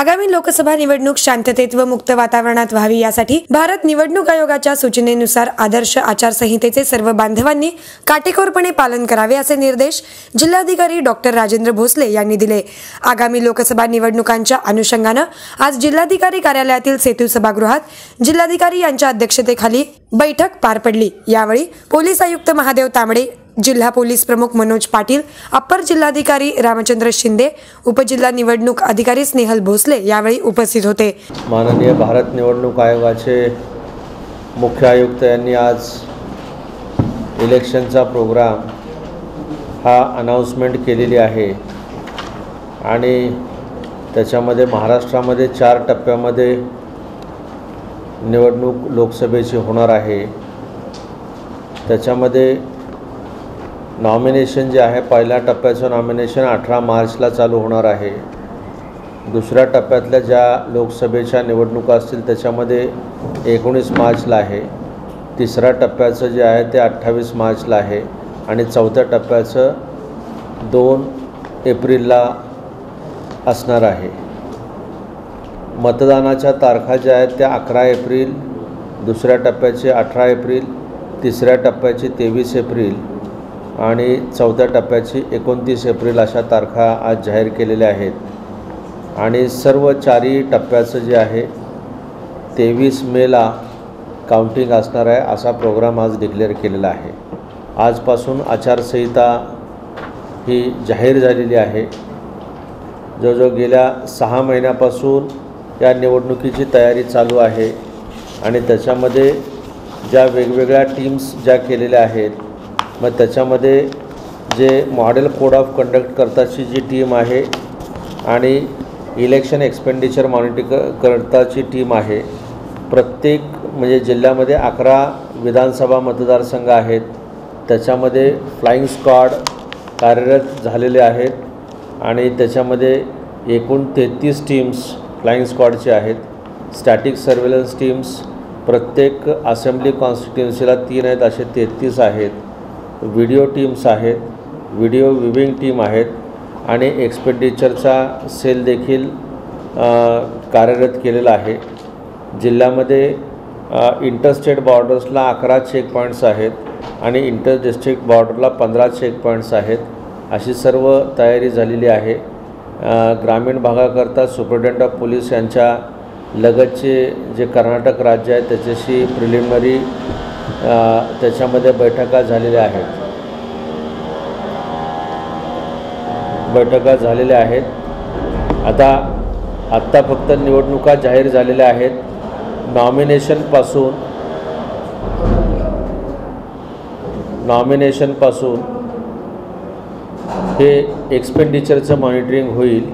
आगामी लोकसभा निवडणूक शांततेत व मुक्त वातावरणात व्हावी यासाठी भारत निवडणूक आयोगाच्या सूचनेनुसार आदर्श आचारसंहितेचे सर्व बांधवांनी काटेकोरपणे पालन करावे असे निर्देश जिल्हाधिकारी डॉक्टर राजेंद्र भोसले यांनी दिले. आगामी लोकसभा निवडणुकांच्या अनुषंगानं आज जिल्हाधिकारी कार्यालयातील सेतू सभागृहात जिल्हाधिकारी यांच्या अध्यक्षतेखाली बैठक पार पडली. यावेळी पोलीस आयुक्त महादेव तांबडे जिल्हा पोलीस प्रमुख मनोज पाटील अप्पर जिल्हाधिकारी रामचंद्र शिंदे उपजिल्हा निवडणूक अधिकारी स्नेहल भोसले यावेळी उपस्थित होते. माननीय भारत निवडणूक आयोगाचे मुख्य आयुक्त यांनी आज इलेक्शनचा प्रोग्राम हा अनाऊन्समेंट केलेली आहे. आणि त्याच्यामध्ये महाराष्ट्रामध्ये चार टप्प्यामध्ये निवडणूक लोकसभेची होणार आहे. त्याच्यामध्ये नॉमिनेशन जे आहे पहिल्या टप्प्याचं नॉमिनेशन अठरा मार्चला चालू होणार आहे. दुसऱ्या टप्प्यातल्या ज्या लोकसभेच्या निवडणुका असतील त्याच्यामध्ये एकोणीस मार्चला आहे. तिसऱ्या टप्प्याचं जे आहे ते अठ्ठावीस मार्चला आहे. आणि चौथ्या टप्प्याचं दोन एप्रिलला असणार आहे. मतदानाच्या तारखा ज्या आहेत त्या अकरा एप्रिल दुसऱ्या टप्प्याचे अठरा एप्रिल तिसऱ्या टप्प्याची तेवीस एप्रिल. आणि चौथ्या टप्प्याची एकोणतीस एप्रिल अशा तारखा आज जाहीर केलेल्या आहेत. आणि सर्व चारही टप्प्याचं जे आहे तेवीस मेला काउंटिंग असणार आहे असा प्रोग्राम आज डिक्लेअर केलेला आहे. आजपासून आचारसंहिता ही जाहीर झालेली आहे. जवळजवळ गेल्या सहा महिन्यापासून या निवडणुकीची तयारी चालू आहे. आणि त्याच्यामध्ये ज्या वेगवेगळ्या टीम्स ज्या केलेल्या आहेत मग त्याच्यामध्ये जे मॉडेल कोड ऑफ कंडक्ट करताची जी टीम आहे आणि इलेक्शन एक्सपेंडिचर मॉनिटर करताची टीम आहे प्रत्येक म्हणजे जिल्ह्यामध्ये अकरा विधानसभा मतदारसंघ आहेत. त्याच्यामध्ये फ्लाईंग स्क्वॉड कार्यरत झालेले आहेत आणि त्याच्यामध्ये एकूण तेहतीस टीम्स फ्लाईंग स्क्वॉडचे आहेत. स्टॅटिक सर्वेलन्स टीम्स प्रत्येक असेंब्ली कॉन्स्टिट्युन्सीला तीन आहेत असे तेहतीस आहेत. व्हिडिओ टीम्स आहेत व्हिडिओ विविंग टीम आहेत आणि एक्सपेंडिचरचा सेल देखील कार्यरत केलेला आहे. जिल्ह्यामध्ये इंटरस्टेट बॉर्डर्सला अकरा चेक पॉईंट्स आहेत आणि इंटर डिस्ट्रिक्ट बॉर्डरला पंधरा चेक पॉईंट्स आहेत अशी सर्व तयारी झालेली आहे. ग्रामीण भागाकरता सुप्रिटेंडंट ऑफ पोलीस यांच्या लगतचे जे कर्नाटक राज्य आहे त्याच्याशी प्रिलिमिनरी त्याच्यामध्ये बैठका झालेल्या आहेत. बैठका झालेल्या आहेत. आता आत्ता फक्त निवडणुका जाहीर झालेल्या आहेत. नॉमिनेशनपासून नॉमिनेशनपासून हे एक्सपेंडिचरचं मॉनिटरिंग होईल.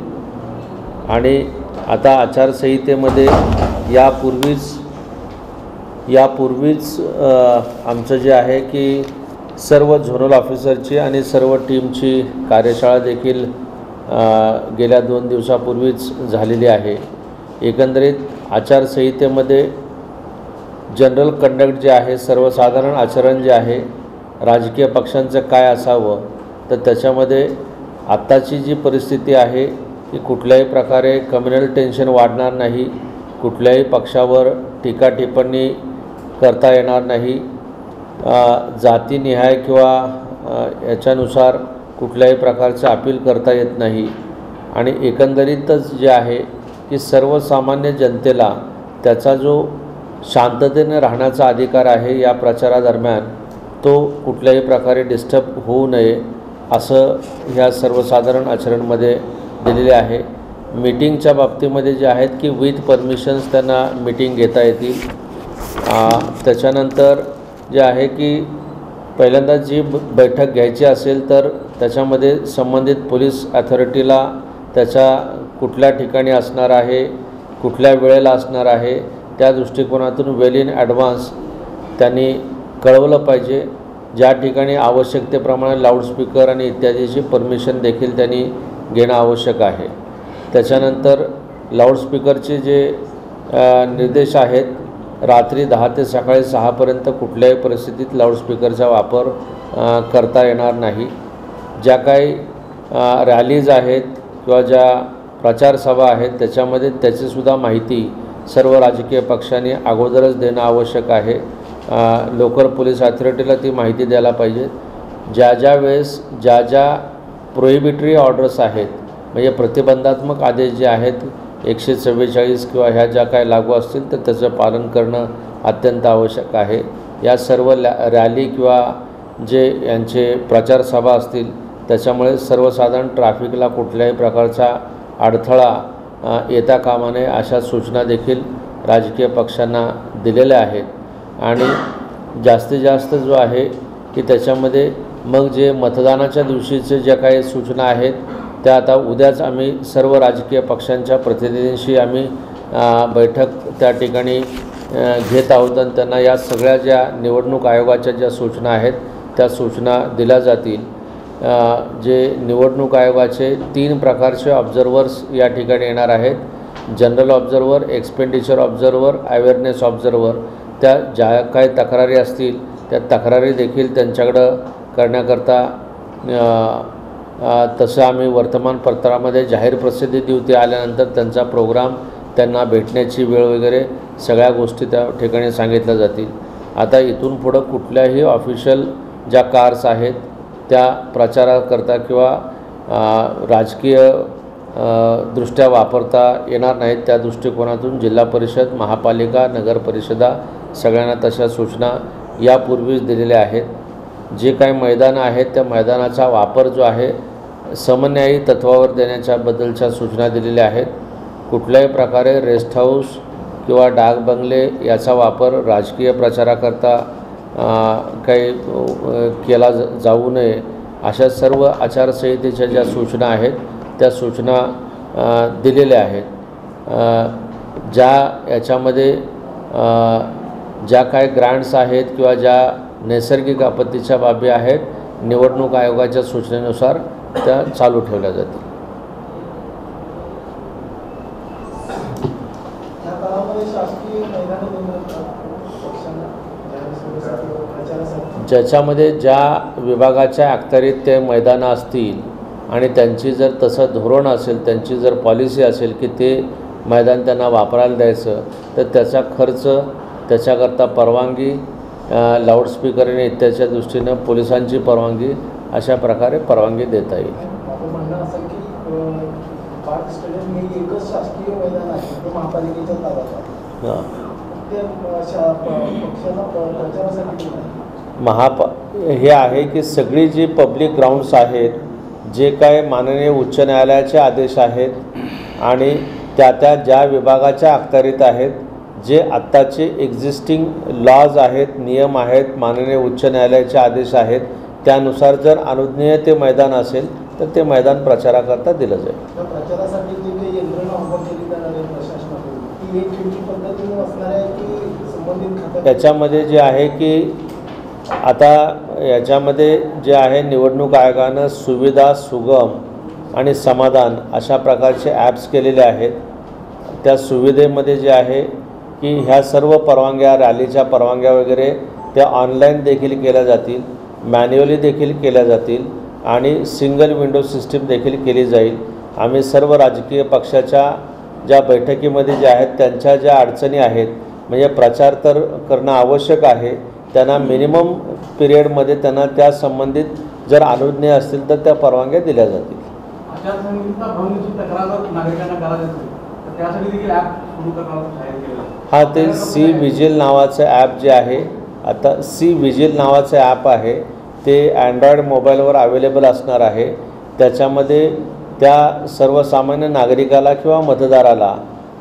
आणि आता आचारसंहितेमध्ये यापूर्वीच यापूर्वीच आमचं जे आहे की सर्व झोनल ऑफिसरची आणि सर्व टीमची कार्यशाळा देखील गेल्या दोन दिवसापूर्वीच झालेली आहे. एकंदरीत आचारसंहितेमध्ये जनरल कंडक्ट जे आहे सर्वसाधारण आचरण जे आहे राजकीय पक्षांचं काय असावं तर त्याच्यामध्ये आत्ताची जी परिस्थिती आहे की कुठल्याही प्रकारे कम्युनल टेन्शन वाढणार नाही. कुठल्याही पक्षावर टीका टिप्पणी करता येणार नाही. जातीनिहाय किंवा याच्यानुसार कुठल्याही प्रकारचं अपील करता येत नाही. आणि एकंदरीतच जे आहे की सर्वसामान्य जनतेला त्याचा जो शांततेने राहण्याचा अधिकार आहे या प्रचारादरम्यान तो कुठल्याही प्रकारे डिस्टर्ब होऊ नये असं ह्या सर्वसाधारण आचरणमध्ये दिलेले आहे. मीटिंगच्या बाबतीमध्ये जे आहेत की विथ परमिशन्स त्यांना मीटिंग घेता येतील. त्याच्यानंतर जे आहे की पहिल्यांदा जी बैठक घ्यायची असेल तर त्याच्यामध्ये संबंधित पोलीस ॲथॉरिटीला त्याच्या कुठल्या ठिकाणी असणार आहे कुठल्या वेळेला असणार आहे त्या दृष्टिकोनातून वेल इन ॲडव्हान्स त्यांनी कळवलं पाहिजे. ज्या ठिकाणी आवश्यकतेप्रमाणे लाऊडस्पीकर आणि इत्यादीची परमिशन देखील त्यांनी घेणं आवश्यक आहे. त्याच्यानंतर लाऊडस्पीकरचे जे निर्देश आहेत रात्री दहा ते सकाळी सहापर्यंत कुठल्याही परिस्थितीत लाऊडस्पीकरचा वापर करता येणार नाही. ज्या काही रॅलीज आहेत किंवा ज्या प्रचार सभा आहेत त्याच्यामध्ये त्याचीसुद्धा माहिती सर्व राजकीय पक्षांनी अगोदरच देणं आवश्यक आहे. लोकल पोलीस अथॉरिटीला ती माहिती द्यायला पाहिजे. ज्या ज्या वेळेस ज्या ज्या प्रोहिबिटरी ऑर्डर्स आहेत म्हणजे प्रतिबंधात्मक आदेश जे आहेत एकशे चव्वेचाळीस किंवा ह्या ज्या काय लागू असतील तर त्याचं पालन करणं अत्यंत आवश्यक आहे. या सर्व लॅ रॅली किंवा जे यांचे प्रचार सभा असतील त्याच्यामुळे सर्वसाधारण ट्रॅफिकला कुठल्याही प्रकारचा अडथळा येता कामा नये अशा सूचना देखील राजकीय पक्षांना दिलेल्या आहेत. आणि जास्तीत जास्त जो आहे की त्याच्यामध्ये मग जे मतदानाच्या दिवशीचे ज्या काही सूचना आहेत त्या आता उद्याच आम्ही सर्व राजकीय पक्षांच्या प्रतिनिधींशी आम्ही बैठक त्या ठिकाणी घेत आहोत आणि त्यांना या सगळ्या ज्या निवडणूक आयोगाच्या ज्या सूचना आहेत त्या सूचना दिल्या जातील. जे निवडणूक आयोगाचे तीन प्रकारचे ऑब्झर्वर्स या ठिकाणी येणार आहेत. General observer expenditure observer awareness observer त्या ज्या काही तक्रारी असतील त्या तक्रारी देखील त्यांच्याकडं करण्याकरता तसं आम्ही वर्तमानपत्रामध्ये जाहीर प्रसिद्धी देऊ ते आल्यानंतर त्यांचा प्रोग्राम त्यांना भेटण्याची वेळ वगैरे सगळ्या गोष्टी त्या ठिकाणी सांगितल्या जातील. आता इथून पुढं कुठल्याही ऑफिशियल ज्या कार्स आहेत त्या प्रचाराकरता किंवा राजकीय दृष्ट्या वापरता येणार नाहीत त्या दृष्टिकोनातून जिल्हा परिषद महापालिका नगर परिषदा सगळ्यांना तशा सूचना यापूर्वीच दिलेल्या आहेत. जे काही मैदानं आहेत त्या मैदानाचा वापर जो आहे समन्यायी तत्वावर देण्याच्याबद्दलच्या सूचना दिलेल्या आहेत. कुठल्याही प्रकारे रेस्ट हाऊस किंवा डाक बंगले याचा वापर राजकीय प्रचाराकरता काही केला जाऊ नये अशा सर्व आचारसंहितेच्या ज्या सूचना आहेत त्या सूचना दिलेल्या आहेत. ज्या याच्यामध्ये ज्या काय ग्रँट्स आहेत किंवा ज्या नैसर्गिक आपत्तीच्या बाबी आहेत. निवडणूक आयोगाच्या सूचनेनुसार त्या चालू ठेवल्या जातील. ज्याच्यामध्ये ज्या विभागाच्या अखत्यारीत ते मैदानं असतील आणि त्यांची जर तसं धोरण असेल त्यांची जर पॉलिसी असेल की ते मैदान त्यांना वापरायला द्यायचं तर त्याचा खर्च त्याच्याकरता परवानगी अ, लाऊडस्पीकरने इत्याच्या दृष्टीनं पोलिसांची परवानगी अशा प्रकारे परवानगी देता येईल. महापा हे आहे की सगळी जी पब्लिक ग्राउंड्स आहेत जे काय माननीय उच्च न्यायालयाचे आदेश आहेत आणि त्या त्या ज्या विभागाच्या अखत्यारीत आहेत जे आत्ताचे एक्झिस्टिंग लॉज आहेत नियम आहेत माननीय उच्च न्यायालयाचे आदेश आहेत त्यानुसार जर अनुज्ञेय ते मैदान असेल तर ते मैदान प्रचाराकरता दिलं जाईल. त्याच्यामध्ये जे आहे की आता याच्यामध्ये जे आहे निवडणूक आयोगानं सुविधा सुगम आणि समाधान अशा प्रकारचे ॲप्स केलेले आहेत. त्या सुविधेमध्ये जे आहे की ह्या सर्व परवानग्या रॅलीच्या परवानग्या वगैरे त्या ऑनलाईन देखील केल्या जातील मॅन्युअली देखील केल्या जातील आणि सिंगल विंडो सिस्टीम देखील केली जाईल. आम्ही सर्व राजकीय पक्षाच्या ज्या बैठकीमध्ये ज्या आहेत त्यांच्या ज्या अडचणी आहेत म्हणजे प्रचार तर करणं आवश्यक आहे त्यांना मिनिमम पिरियडमध्ये त्यांना त्या संबंधित जर अनुज्ञा असतील तर त्या परवानग्या दिल्या जातील. हा ते सी विजिल नावाचं ॲप जे आहे आता सी विजिल नावाचं ॲप आहे ते अँड्रॉईड मोबाईलवर अवेलेबल असणार आहे. त्याच्यामध्ये त्या सर्वसामान्य नागरिकाला किंवा मतदाराला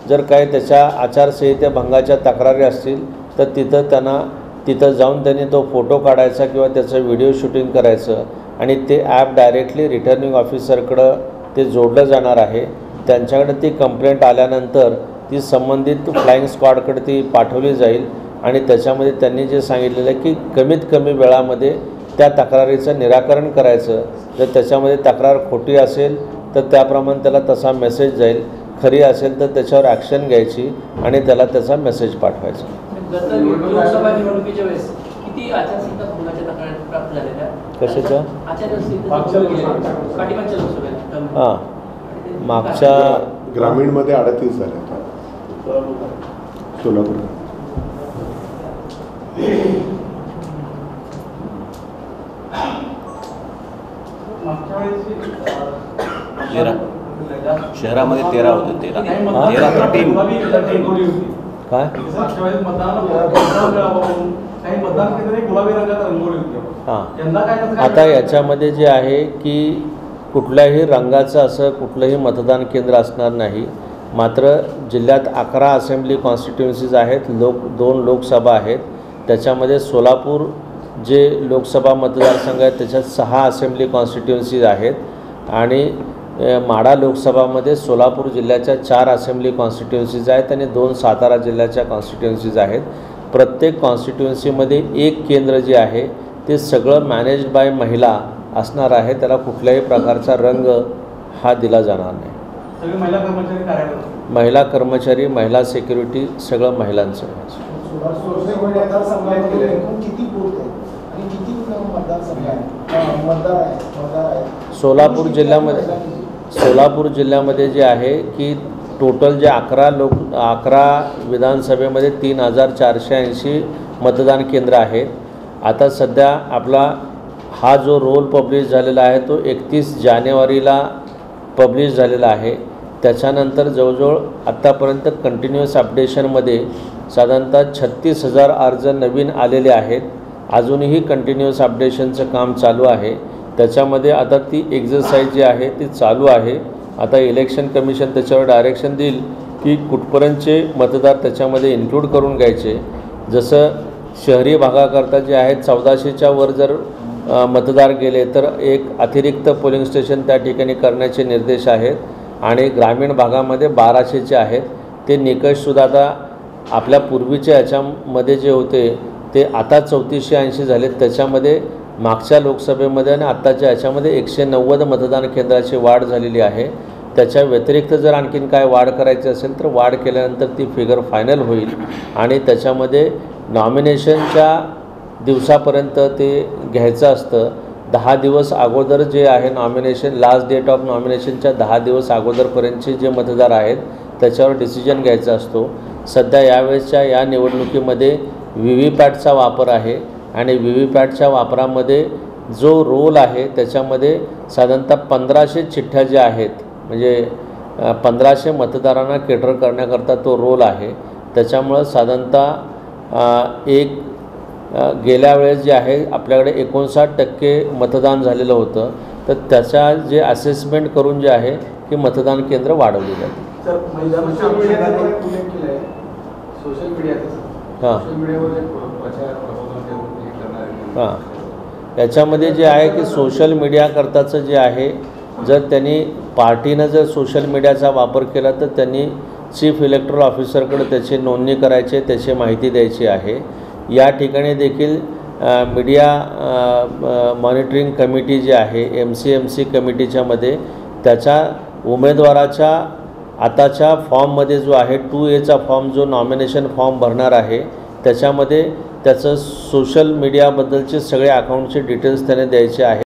जर काही त्याच्या आचारसंहिते भंगाच्या तक्रारी असतील तर तिथं त्यांना तिथं जाऊन त्यांनी तो फोटो काढायचा किंवा त्याचं व्हिडिओ शूटिंग करायचं. आणि ते ॲप डायरेक्टली रिटर्निंग ऑफिसरकडं ते जोडलं जाणार आहे. त्यांच्याकडे ती कंप्लेंट आल्यानंतर ती संबंधित फ्लाईंग स्क्वॉडकडे ती पाठवली जाईल. आणि त्याच्यामध्ये त्यांनी जे सांगितलेलं आहे की कमीत कमी वेळामध्ये त्या तक्रारीचं निराकरण करायचं. जर त्याच्यामध्ये तक्रार खोटी असेल तर त्याप्रमाणे त्याला तसा मेसेज जाईल. खरी असेल तर त्याच्यावर ॲक्शन घ्यायची आणि त्याला त्याचा मेसेज पाठवायचा. लोकसभेत. हां. मागच्या ग्रामीणमध्ये अडतीस झाले सोलापूर. तेरा. शहरामध्ये तेरा होते तेरा. हा? तेरा काय? हां. आता याच्यामध्ये जे आहे की कुठल्याही रंगाचं असं कुठलंही मतदान केंद्र असणार नाही. मात्र जिल्ह्यात अकरा असेंब्ली कॉन्स्टिट्युन्सीज आहेत लोक दोन लोकसभा आहेत. त्याच्यामध्ये सोलापूर जे लोकसभा मतदारसंघ आहेत त्याच्यात सहा असेंब्ली कॉन्स्टिट्युन्सीज आहेत. आणि माडा माढा लोकसभामध्ये सोलापूर जिल्ह्याच्या चार असेंब्ली कॉन्स्टिट्युन्सीज आहेत आणि दोन सातारा जिल्ह्याच्या कॉन्स्टिट्युन्सीज आहेत. प्रत्येक कॉन्स्टिट्युन्सीमध्ये एक केंद्र जे आहे ते सगळं मॅनेज्ड बाय महिला असणार आहे त्याला कुठल्याही प्रकारचा रंग हा दिला जाणार नाही. महिला कर्मचारी महिला कर्मचारी महिला सिक्युरिटी सगळं महिलांचं. सोलापूर जिल्ह्यामध्ये सोलापूर जिल्ह्यामध्ये जे आहे की टोटल जे अकरा लोक अकरा विधानसभेमध्ये तीन हजार चारशे ऐंशी मतदान केंद्र आहेत. आता सध्या आपला हा जो रोल पब्लिश झालेला आहे तो एकतीस जानेवारीला पब्लिश झालेला आहे. त्याच्यानंतर जवळजवळ आत्तापर्यंत कंटिन्युअस अपडेशनमध्ये साधारणतः छत्तीस हजार अर्ज नवीन आलेले आहेत. अजूनही कंटिन्युअस अपडेशनचं काम चालू आहे. त्याच्यामध्ये आता ती एक्झरसाईज जी आहे ती चालू आहे. आता इलेक्शन कमिशन त्याच्यावर डायरेक्शन देईल की कुठपर्यंतचे मतदार त्याच्यामध्ये इन्क्लूड करून घ्यायचे. जसं शहरी भागाकरता जे आहेत चौदाशेच्या वर जर मतदार गेले तर एक अतिरिक्त पोलिंग स्टेशन त्या ठिकाणी करण्याचे निर्देश आहेत आणि ग्रामीण भागामध्ये बाराशेचे आहेत ते निकषसुद्धा आता आपल्या पूर्वीच्या ह्याच्यामध्ये जे होते ते आता चौतीसशे ऐंशी झालेत. त्याच्यामध्ये मागच्या लोकसभेमध्ये आणि आत्ताच्या ह्याच्यामध्ये एकशे नव्वद मतदान केंद्राची वाढ झालेली आहे. त्याच्या व्यतिरिक्त जर आणखीन काय वाढ करायची असेल तर वाढ केल्यानंतर ती फिगर फायनल होईल. आणि त्याच्यामध्ये नॉमिनेशनच्या दिवसापर्यंत ते घ्यायचं असतं. दहा दिवस अगोदर जे आहे नॉमिनेशन लास्ट डेट ऑफ नॉमिनेशनच्या दहा दिवस अगोदरपर्यंतचे जे मतदार आहेत त्याच्यावर डिसिजन घ्यायचा असतो. सध्या यावेळेसच्या या निवडणुकीमध्ये व्ही व्ही पॅटचा वापर आहे आणि व्ही व्ही पॅटच्या वापरामध्ये जो रोल आहे त्याच्यामध्ये साधारणतः पंधराशे चिठ्ठ्या ज्या आहेत म्हणजे पंधराशे मतदारांना केटर करण्याकरता तो रोल आहे. त्याच्यामुळं साधारणतः एक गेल्या वेळेस जे आहे आपल्याकडे एकोणसाठ टक्के मतदान झालेलं होतं. तर त्याच्या जे असेसमेंट करून जे आहे की मतदान केंद्र वाढवली जाते हां. हे. हां याच्यामध्ये जे आहे की सोशल मीडियाकरताचं जे आहे जर त्यांनी पार्टीनं जर सोशल मीडियाचा वापर केला तर त्यांनी चीफ इलेक्ट्रल ऑफिसरकडे त्याची नोंदणी करायची आहे, त्याची माहिती द्यायची आहे. या ठिकाणी देखील मीडिया मॉनिटरिंग कमिटी जी आहे एम सी एम सी कमिटीच्यामध्ये त्याच्या उमेदवाराच्या आताच्या फॉर्ममध्ये जो आहे टू एचा फॉर्म जो नॉमिनेशन फॉर्म भरणार आहे त्याच्यामध्ये त्याचं सोशल मीडियाबद्दलचे सगळे अकाउंटचे डिटेल्स त्याने द्यायचे आहे